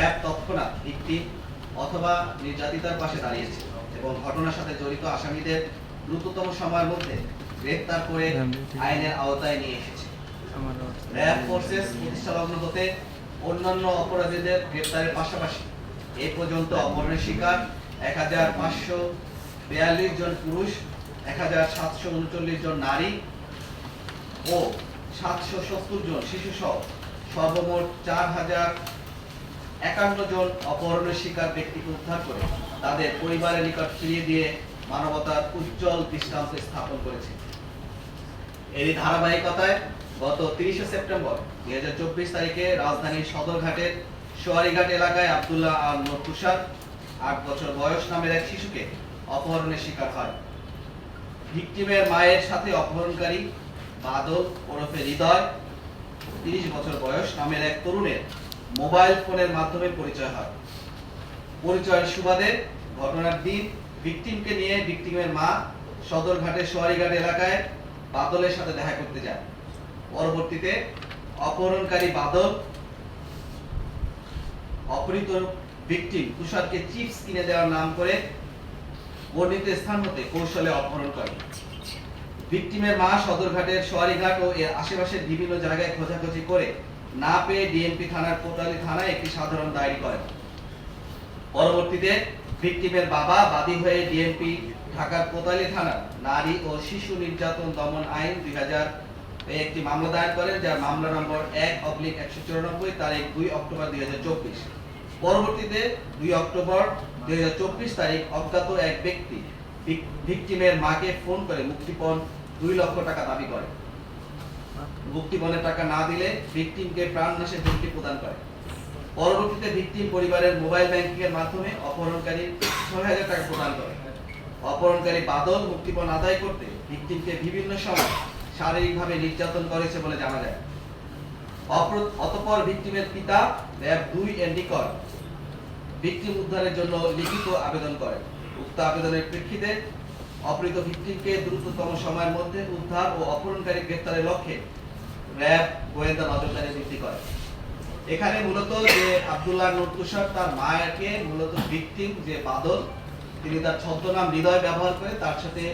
RAB তৎক্ষণাৎ victim অথবা নির্যাতিতার পাশে দাঁড়িয়েছে এবং ঘটনার সাথে জড়িত আসামিদের দ্রুততম সময়ের মধ্যে গ্রেফতার করে আইনের আওতায় নিয়ে এসেছে। র্যাব ফোর্সেস প্রতিষ্ঠালগ্ন হতে অন্যান্য অপরাধীদের গ্রেপ্তারের পাশাপাশি এ পর্যন্ত অপহরণের শিকার এক হাজার পাঁচশো বিয়াল্লিশ জন পুরুষ, এক হাজার সাতশো উনচল্লিশ জন নারী ও সাতশো সত্তর জন শিশু সহ সর্বমোট চার হাজার একান্ন জন অপহরণের শিকার ব্যক্তিকে উদ্ধার করে তাদের পরিবারের নিকট ফিরিয়ে দিয়ে মানবতার উজ্জ্বল দৃষ্টান্ত স্থাপন করেছে। এরই ধারাবাহিকতায় গত তিরিশে সেপ্টেম্বর দুই হাজার চব্বিশ তারিখে রাজধানীর সদরঘাটের সোয়ারিঘাট এলাকায় আব্দুল্লাহ আল নোর তুষার আট বছর বয়স নামের এক শিশুকে অপহরণের শিকার হয়। ভিকটিমের মায়ের সাথে অপহরণকারী বাদল ওরফে হৃদয়, তিরিশ বছর বয়স নামের এক তরুণের মোবাইল ফোনের মাধ্যমে পরিচয় হয়। পরিচয়ের সুবাদে ঘটনার দিন ভিকটিমকে নিয়ে ভিকটিমের মা সদরঘাটের সোয়ারিঘাট এলাকায় বাদলের সাথে দেখা করতে যায়। পরবর্তীতে অপহরণকারী বাদল, অপহৃত ভিকটিম তুষারকে চিপস কিনে দেওয়ার নাম করে বর্ণিত স্থান হতে কৌশলে অপহরণ করে। ভিকটিমের মা সদরঘাটের সোয়ারিঘাট ও এর আশেপাশের বিভিন্ন জায়গায় খোঁজাখুঁজি করে না পেয়ে ডিএমপি থানার কোটালী থানায় একটি সাধারণ ডায়েরি করেন পরবর্তীতে ভিকটিমের বাবা বাদী হয়ে ডিএমপি ঢাকার কোতালি থানার নারী ও শিশু নির্যাতন দমন আইন দুই হাজার একটি মামলা দায়ের করেন, যার মামলা নম্বর এক অবলিক একশো চুরানব্বই, তারিখ দুই অক্টোবর দুই হাজার চব্বিশ। পরবর্তীতে দুই অক্টোবর দুই হাজার চব্বিশ তারিখ অজ্ঞাত এক ব্যক্তি ভিক- ভিকটিমের মাকে ফোন করে মুক্তিপণ দুই লক্ষ টাকা দাবি করে। মুক্তিপণের টাকা না দিলে ভিকটিমকে প্রাণনাশের হুমকি প্রদান করে। পরবর্তীতে ভিকটিম পরিবারের মোবাইল ব্যাংকিং এর মাধ্যমে অপহরণকারী ছয় হাজার টাকা প্রদান করে। অপহরণকারী বাদল মুক্তিপণ আদায় করতে ভিকটিমকে বিভিন্ন সময় শারীরিকভাবে নির্যাতন করেছে বলে জানা যায়। অতঃপর ভিকটিমের পিতা দুই ভিকটিম উদ্ধারের জন্য লিখিত আবেদন করে। উক্ত আবেদনের প্রেক্ষিতে অপহৃত ভিকটিমকে দ্রুততম সময়ের মধ্যে উদ্ধার ও অপহরণকারী গ্রেফতারের লক্ষ্যে র্যাব গোয়েন্দা নজরদারি বৃদ্ধি করে। এখানে মূলত যে তার মায়াকে মূলত ভিকটিম যে বাদল, তিনি তার ছদ্মনাম হৃদয় ব্যবহার করে তার সাথে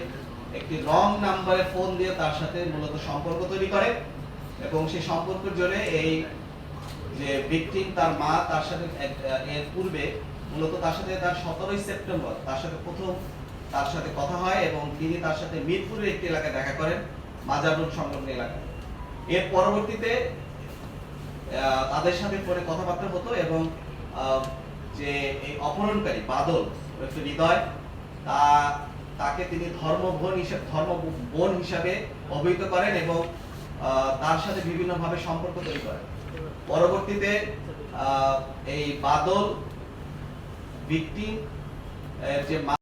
একটি রং নাম্বারে ফোন দিয়ে তার সাথে মূলত সম্পর্ক তৈরি করে এবং সেই সম্পর্কের জোরে এই যে ভিকটিম তার মা তার সাথে এর পূর্বে মূলত তার সাথে তার সতেরোই সেপ্টেম্বর, তার সাথে প্রথম তার সাথে কথা হয় এবং তিনি তার সাথে মিরপুরের একটি এলাকায় দেখা করেন, মাজার রোড সংলগ্ন এলাকায়। এর পরবর্তীতে তাদের সাথে পরে কথাবার্তা হতো এবং যে এই অপহরণকারী বাদল হৃদয়, তা, তাকে তিনি ধর্ম বোন হিসেবে ধর্ম বোন হিসাবে অভিহিত করেন এবং তার সাথে বিভিন্নভাবে সম্পর্ক তৈরি করেন। পরবর্তীতে এই বাদল ভিকটিম যে মা